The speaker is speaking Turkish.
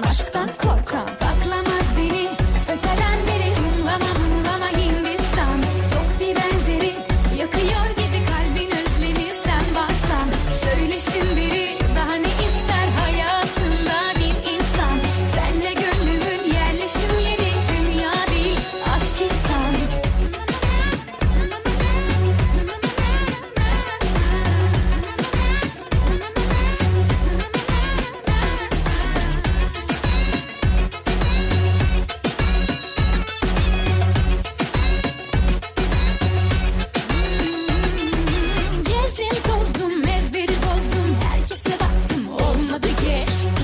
Aşktan bitch.